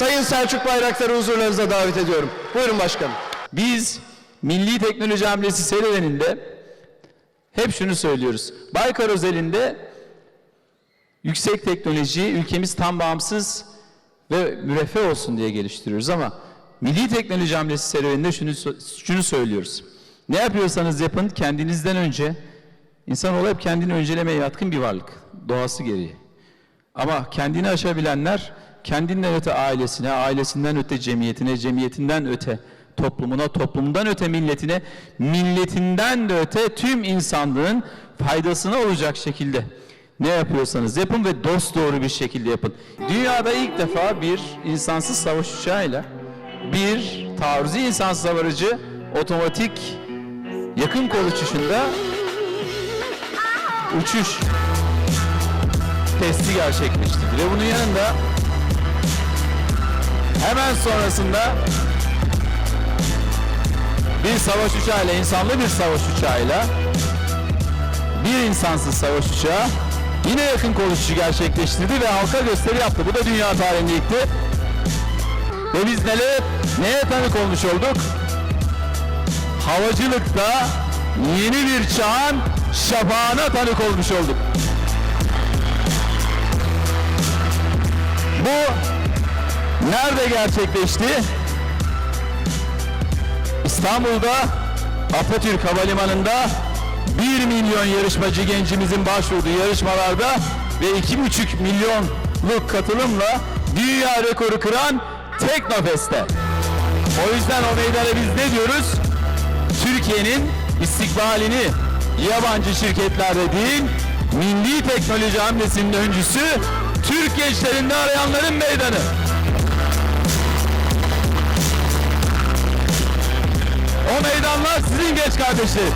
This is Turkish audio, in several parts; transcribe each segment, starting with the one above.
Sayın Selçuk Bayraktar'ı huzurlarınıza davet ediyorum. Buyurun başkanım. Biz Milli Teknoloji Hamlesi serüveninde hep şunu söylüyoruz. Baykar özelinde yüksek teknoloji ülkemiz tam bağımsız ve müreffeh olsun diye geliştiriyoruz ama Milli Teknoloji Hamlesi serüveninde şunu, şunu söylüyoruz. Ne yapıyorsanız yapın kendinizden önce insanoğlu hep kendini öncelemeye yatkın bir varlık. Doğası gereği. Ama kendini aşabilenler kendinden öte ailesine, ailesinden öte cemiyetine, cemiyetinden öte toplumuna, toplumundan öte milletine, milletinden de öte tüm insanlığın faydasına olacak şekilde ne yapıyorsanız yapın ve dost doğru bir şekilde yapın. Dünyada ilk defa bir insansız savaş uçağıyla bir taarruzi insansız hava otomatik yakın kol uçuşunda uçuş testi gerçekleştirdi ve bunun yanında hemen sonrasında bir savaş uçağıyla, insanlı bir savaş uçağıyla bir insansız savaş uçağı yine yakın kol uçuşu gerçekleştirdi ve halka gösteri yaptı. Bu da dünya tarihinde ilkti. Ve biz neler, neye tanık olmuş olduk? Havacılıkta yeni bir çağın şafağına tanık olmuş olduk. Bu nerede gerçekleşti? İstanbul'da Atatürk Havalimanı'nda 1 milyon yarışmacı gencimizin başvurduğu yarışmalarda ve 2,5 milyonluk katılımla dünya rekoru kıran Teknofest'te. O yüzden o meydana biz ne diyoruz? Türkiye'nin istikbalini yabancı şirketlerde değil, milli teknoloji hamlesinin öncüsü Türk gençlerinde arayanların meydanı. O meydanlar sizin genç kardeşlerim.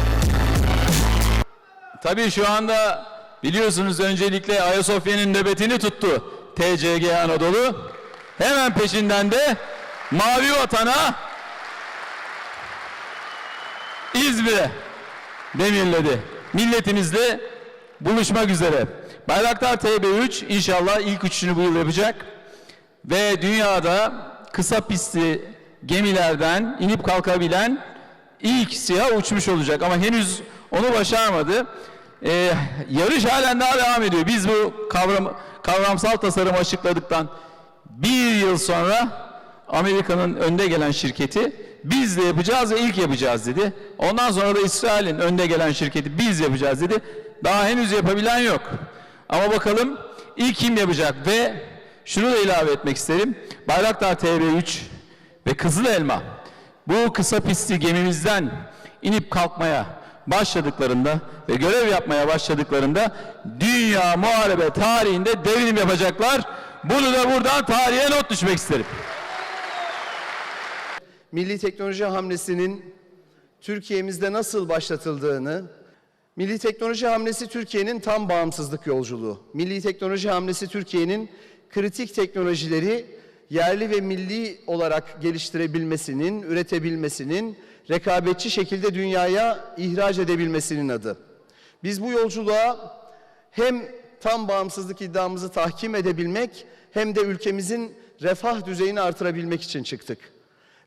Tabii şu anda biliyorsunuz öncelikle Ayasofya'nın nöbetini tuttu TCG Anadolu. Hemen peşinden de Mavi Vatan'a İzmir'e demirledi. Milletimizle buluşmak üzere. Bayraktar TB3 inşallah ilk uçuşunu bu yıl yapacak. Ve dünyada kısa pistli gemilerden inip kalkabilen ilk SİHA uçmuş olacak. Ama henüz onu başarmadı. Ee, yarış halen daha devam ediyor. Biz bu kavram, kavramsal tasarımı açıkladıktan bir yıl sonra Amerika'nın önde gelen şirketi biz de yapacağız ve ilk yapacağız dedi. Ondan sonra da İsrail'in önde gelen şirketi biz yapacağız dedi. Daha henüz yapabilen yok. Ama bakalım ilk kim yapacak ve şunu da ilave etmek isterim. Bayraktar TB3 ve Kızıl Elma bu kısa pistli gemimizden inip kalkmaya başladıklarında ve görev yapmaya başladıklarında dünya muharebe tarihinde devrim yapacaklar. Bunu da buradan tarihe not düşmek isterim. Milli Teknoloji Hamlesi'nin Türkiye'mizde nasıl başlatıldığını, Milli Teknoloji Hamlesi Türkiye'nin tam bağımsızlık yolculuğu. Milli Teknoloji Hamlesi Türkiye'nin kritik teknolojileri yerli ve milli olarak geliştirebilmesinin, üretebilmesinin, rekabetçi şekilde dünyaya ihraç edebilmesinin adı. Biz bu yolculuğa hem tam bağımsızlık iddiamızı tahkim edebilmek hem de ülkemizin refah düzeyini artırabilmek için çıktık.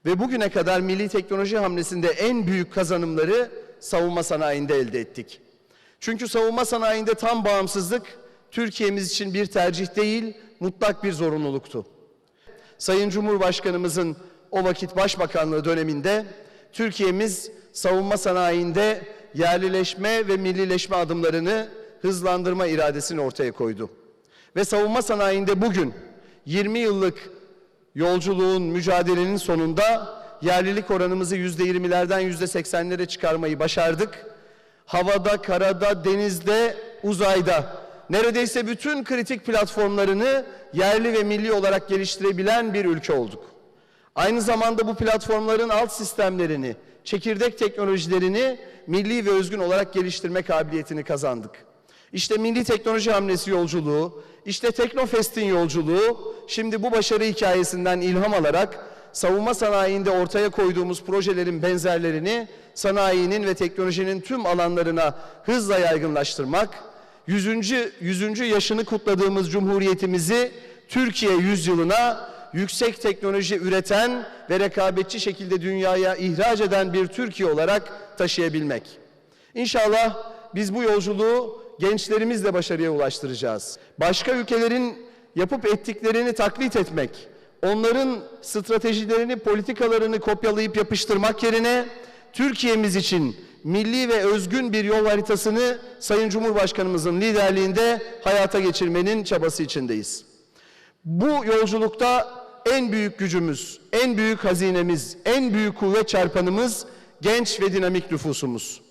Ve bugüne kadar milli teknoloji hamlesinde en büyük kazanımları savunma sanayinde elde ettik. Çünkü savunma sanayinde tam bağımsızlık Türkiye'miz için bir tercih değil, mutlak bir zorunluluktu. Sayın Cumhurbaşkanımızın o vakit başbakanlığı döneminde Türkiye'miz savunma sanayinde yerlileşme ve millileşme adımlarını hızlandırma iradesini ortaya koydu. Ve savunma sanayinde bugün 20 yıllık yolculuğun, mücadelenin sonunda yerlilik oranımızı yüzde yirmilerden yüzde seksenlere çıkarmayı başardık. Havada, karada, denizde, uzayda neredeyse bütün kritik platformlarını yerli ve milli olarak geliştirebilen bir ülke olduk. Aynı zamanda bu platformların alt sistemlerini, çekirdek teknolojilerini milli ve özgün olarak geliştirme kabiliyetini kazandık. İşte Milli Teknoloji Hamlesi yolculuğu, işte Teknofest'in yolculuğu, şimdi bu başarı hikayesinden ilham alarak savunma sanayinde ortaya koyduğumuz projelerin benzerlerini sanayinin ve teknolojinin tüm alanlarına hızla yaygınlaştırmak, 100. 100. yaşını kutladığımız Cumhuriyetimizi Türkiye yüzyılına yüksek teknoloji üreten ve rekabetçi şekilde dünyaya ihraç eden bir Türkiye olarak taşıyabilmek. İnşallah biz bu yolculuğu gençlerimizle başarıya ulaştıracağız. Başka ülkelerin yapıp ettiklerini taklit etmek, onların stratejilerini, politikalarını kopyalayıp yapıştırmak yerine Türkiye'miz için milli ve özgün bir yol haritasını Sayın Cumhurbaşkanımızın liderliğinde hayata geçirmenin çabası içindeyiz. Bu yolculukta en büyük gücümüz, en büyük hazinemiz, en büyük kuvvet çarpanımız genç ve dinamik nüfusumuz.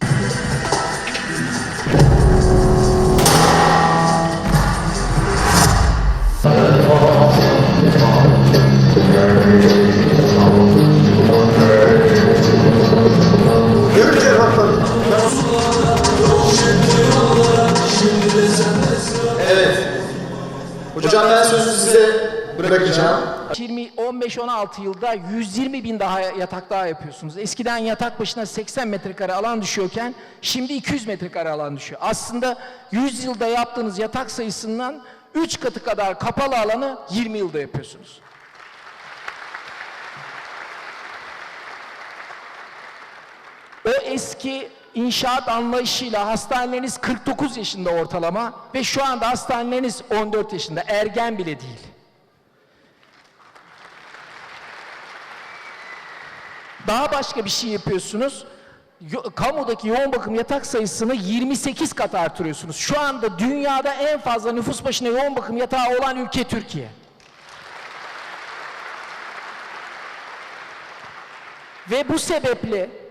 Hocam ben sözü size bırakacağım. 20 15-16 yılda 120 bin daha yatak daha yapıyorsunuz. Eskiden yatak başına 80 metrekare alan düşüyorken şimdi 200 metrekare alan düşüyor. Aslında 100 yılda yaptığınız yatak sayısından 3 katı kadar kapalı alanı 20 yılda yapıyorsunuz. O eski inşaat anlayışıyla hastaneleriniz 49 yaşında ortalama ve şu anda hastaneleriniz 14 yaşında ergen bile değil. Daha başka bir şey yapıyorsunuz. Yo- kamudaki yoğun bakım yatak sayısını 28 kat artırıyorsunuz. Şu anda dünyada en fazla nüfus başına yoğun bakım yatağı olan ülke Türkiye. Ve bu sebeple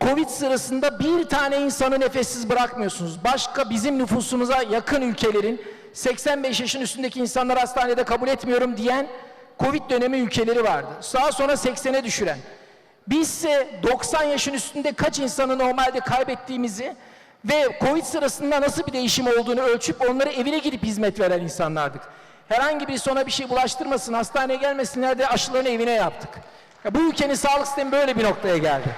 Covid sırasında bir tane insanı nefessiz bırakmıyorsunuz. Başka bizim nüfusumuza yakın ülkelerin 85 yaşın üstündeki insanları hastanede kabul etmiyorum diyen Covid dönemi ülkeleri vardı. Daha sonra 80'e düşüren. Bizse 90 yaşın üstünde kaç insanı normalde kaybettiğimizi ve Covid sırasında nasıl bir değişim olduğunu ölçüp onları evine gidip hizmet veren insanlardık. Herhangi bir ona bir şey bulaştırmasın, hastaneye gelmesinler de aşılarını evine yaptık. Ya bu ülkenin sağlık sistemi böyle bir noktaya geldi.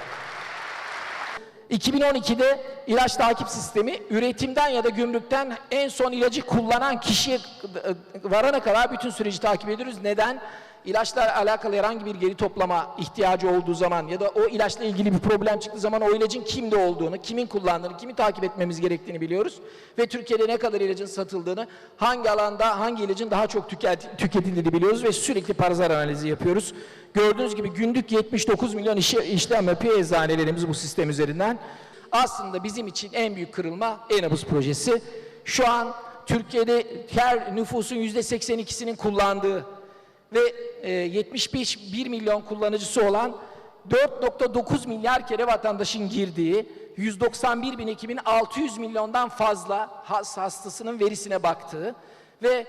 2012'de ilaç takip sistemi üretimden ya da gümrükten en son ilacı kullanan kişiye e, varana kadar bütün süreci takip ediyoruz. Neden? İlaçla alakalı herhangi bir geri toplama ihtiyacı olduğu zaman ya da o ilaçla ilgili bir problem çıktığı zaman o ilacın kimde olduğunu, kimin kullandığını, kimi takip etmemiz gerektiğini biliyoruz. Ve Türkiye'de ne kadar ilacın satıldığını, hangi alanda hangi ilacın daha çok tüket, tüketildiğini biliyoruz ve sürekli parazar analizi yapıyoruz. Gördüğünüz gibi günlük 79 milyon işe, işlem yapıyor eczanelerimiz bu sistem üzerinden. Aslında bizim için en büyük kırılma Enabus projesi. Şu an Türkiye'de her nüfusun %82'sinin kullandığı ve e, 71 milyon kullanıcısı olan 4.9 milyar kere vatandaşın girdiği 191 bin ekibin 600 milyondan fazla has hastasının verisine baktığı ve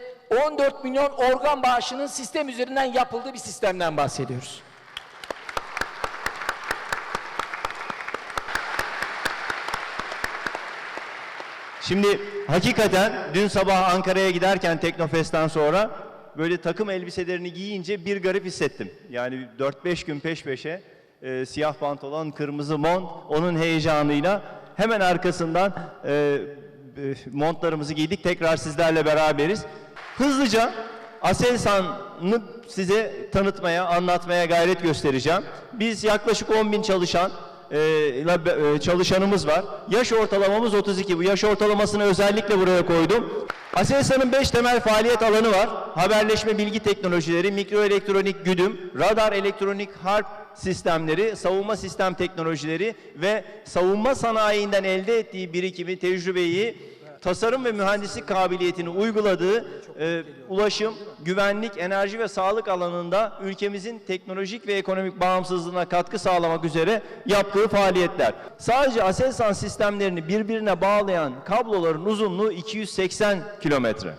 14 milyon organ bağışının sistem üzerinden yapıldığı bir sistemden bahsediyoruz. Şimdi hakikaten dün sabah Ankara'ya giderken Teknofest'ten sonra böyle takım elbiselerini giyince bir garip hissettim. Yani 4-5 gün peş peşe e, siyah pantolon, kırmızı mont, onun heyecanıyla hemen arkasından e, montlarımızı giydik. Tekrar sizlerle beraberiz. Hızlıca Aselsan'ı size tanıtmaya, anlatmaya gayret göstereceğim. Biz yaklaşık 10 bin çalışan e, e, çalışanımız var. Yaş ortalamamız 32. Bu yaş ortalamasını özellikle buraya koydum. Aselsan'ın 5 temel faaliyet alanı var. Haberleşme bilgi teknolojileri, mikroelektronik güdüm, radar elektronik harp sistemleri, savunma sistem teknolojileri ve savunma sanayinden elde ettiği birikimi, tecrübeyi tasarım ve mühendislik kabiliyetini uyguladığı e, ulaşım, güvenlik, enerji ve sağlık alanında ülkemizin teknolojik ve ekonomik bağımsızlığına katkı sağlamak üzere yaptığı faaliyetler. Sadece Aselsan sistemlerini birbirine bağlayan kabloların uzunluğu 280 kilometre.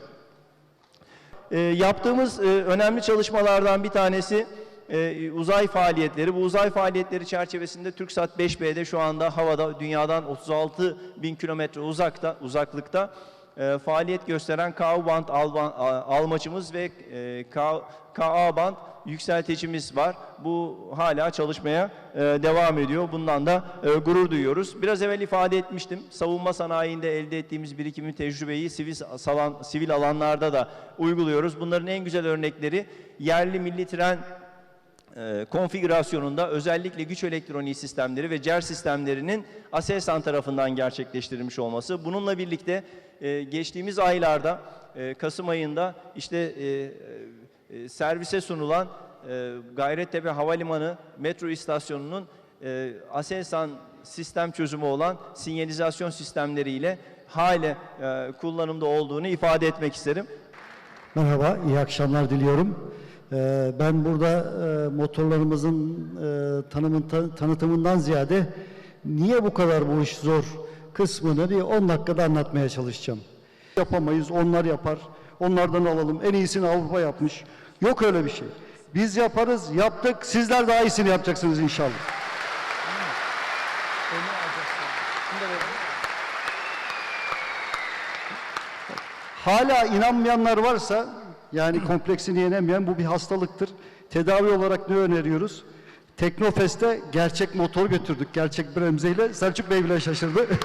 E, yaptığımız e, önemli çalışmalardan bir tanesi e, uzay faaliyetleri. Bu uzay faaliyetleri çerçevesinde TürkSat 5B'de şu anda havada dünyadan 36 bin kilometre uzakta, uzaklıkta e, faaliyet gösteren KU band alban- almacımız ve e, KA band yükselticimiz var. Bu hala çalışmaya e, devam ediyor. Bundan da e, gurur duyuyoruz. Biraz evvel ifade etmiştim. Savunma sanayinde elde ettiğimiz birikimi, tecrübeyi sivil, salan, sivil alanlarda da uyguluyoruz. Bunların en güzel örnekleri yerli milli tren e, konfigürasyonunda özellikle güç elektroniği sistemleri ve CER sistemlerinin Aselsan tarafından gerçekleştirilmiş olması. Bununla birlikte e, geçtiğimiz aylarda e, Kasım ayında işte servise sunulan Gayrettepe Havalimanı metro istasyonunun e, Aselsan sistem çözümü olan sinyalizasyon sistemleriyle hale kullanımda olduğunu ifade etmek isterim. Merhaba, iyi akşamlar diliyorum. Ee, Ben burada e, motorlarımızın e, tanımın, ta- tanıtımından ziyade niye bu kadar bu iş zor kısmını bir 10 dakikada anlatmaya çalışacağım. Yapamayız, onlar yapar. Onlardan alalım. En iyisini Avrupa yapmış. Yok öyle bir şey. Biz yaparız, yaptık. Sizler daha iyisini yapacaksınız inşallah. Hala inanmayanlar varsa yani kompleksini yenemeyen bu bir hastalıktır. Tedavi olarak ne öneriyoruz? Teknofest'e gerçek motor götürdük. Gerçek bremzeyle. Selçuk Bey bile şaşırdı.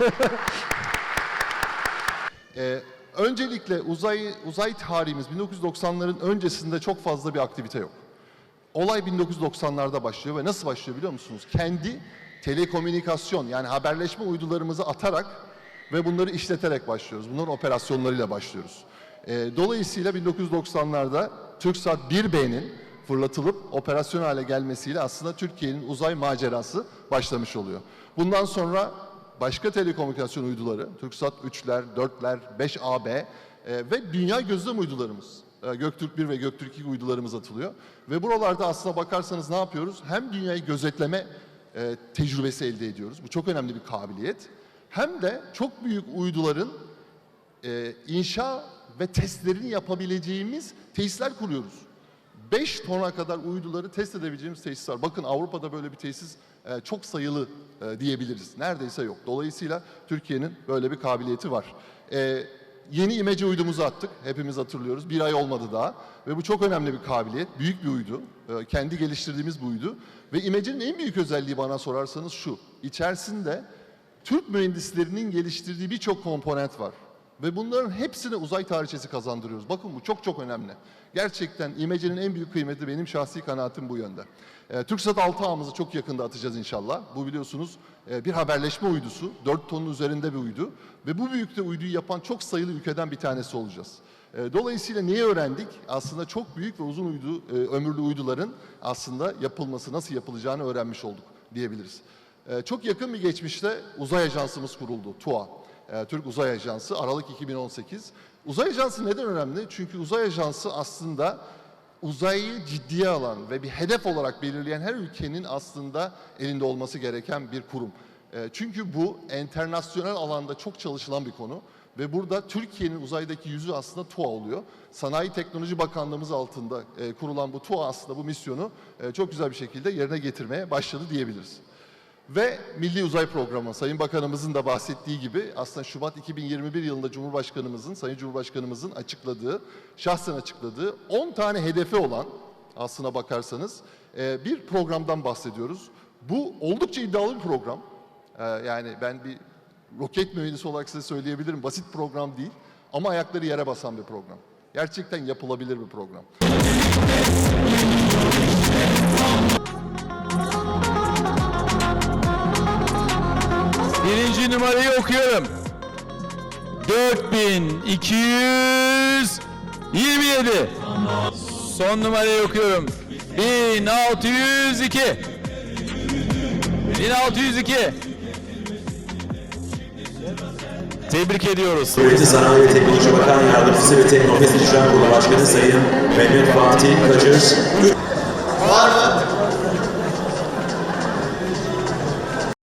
Ee, öncelikle uzay uzay tarihimiz 1990'ların öncesinde çok fazla bir aktivite yok. Olay 1990'larda başlıyor ve nasıl başlıyor biliyor musunuz? Kendi telekomünikasyon yani haberleşme uydularımızı atarak ve bunları işleterek başlıyoruz. Bunların operasyonlarıyla başlıyoruz. Ee, dolayısıyla 1990'larda TürkSat 1B'nin fırlatılıp operasyon hale gelmesiyle aslında Türkiye'nin uzay macerası başlamış oluyor. Bundan sonra başka telekomünikasyon uyduları, TürkSat 3'ler, 4'ler, 5AB e, ve dünya gözlem uydularımız, e, Göktürk 1 ve Göktürk 2 uydularımız atılıyor. Ve buralarda aslına bakarsanız ne yapıyoruz? Hem dünyayı gözetleme e, tecrübesi elde ediyoruz. Bu çok önemli bir kabiliyet. Hem de çok büyük uyduların inşa ve testlerini yapabileceğimiz tesisler kuruyoruz. 5 tona kadar uyduları test edebileceğimiz tesisler. Bakın Avrupa'da böyle bir tesis e, çok sayılı e, diyebiliriz. Neredeyse yok. Dolayısıyla Türkiye'nin böyle bir kabiliyeti var. E, yeni imece uydumuzu attık. Hepimiz hatırlıyoruz. Bir ay olmadı daha. Ve bu çok önemli bir kabiliyet. Büyük bir uydu. E, kendi geliştirdiğimiz bir uydu. Ve imecenin en büyük özelliği bana sorarsanız şu. İçerisinde Türk mühendislerinin geliştirdiği birçok komponent var. Ve bunların hepsine uzay tarihçesi kazandırıyoruz. Bakın bu çok çok önemli. Gerçekten imecenin en büyük kıymeti benim şahsi kanaatim bu yönde. Ee, TürkSat 6A'mızı çok yakında atacağız inşallah. Bu biliyorsunuz e, bir haberleşme uydusu. 4 tonun üzerinde bir uydu. Ve bu büyükte uyduyu yapan çok sayılı ülkeden bir tanesi olacağız. E, Dolayısıyla neyi öğrendik? Aslında çok büyük ve uzun uydu, e, ömürlü uyduların aslında yapılması, nasıl yapılacağını öğrenmiş olduk diyebiliriz. E, Çok yakın bir geçmişte uzay ajansımız kuruldu, TUA. E, Türk Uzay Ajansı, Aralık 2018. Uzay Ajansı neden önemli? Çünkü uzay ajansı aslında uzayı ciddiye alan ve bir hedef olarak belirleyen her ülkenin aslında elinde olması gereken bir kurum. E, Çünkü bu internasyonel alanda çok çalışılan bir konu ve burada Türkiye'nin uzaydaki yüzü aslında TUA oluyor. Sanayi Teknoloji Bakanlığımız altında e, kurulan bu TUA aslında bu misyonu çok güzel bir şekilde yerine getirmeye başladı diyebiliriz. Ve Milli Uzay Programı, Sayın Bakanımızın da bahsettiği gibi aslında Şubat 2021 yılında Cumhurbaşkanımızın, Sayın Cumhurbaşkanımızın açıkladığı, şahsen açıkladığı 10 tane hedefi olan aslına bakarsanız e, bir programdan bahsediyoruz. Bu oldukça iddialı bir program. E, Yani ben bir roket mühendisi olarak size söyleyebilirim. Basit program değil ama ayakları yere basan bir program. Gerçekten yapılabilir bir program. Numarayı okuyorum. 4227. Son numarayı okuyorum. 1602. 1602. Tebrik ediyoruz. Devleti Sanayi ve Teknoloji Bakan Yardımcısı ve Teknofest İcra Kurulu Başkanı Sayın Mehmet Fatih Kacır,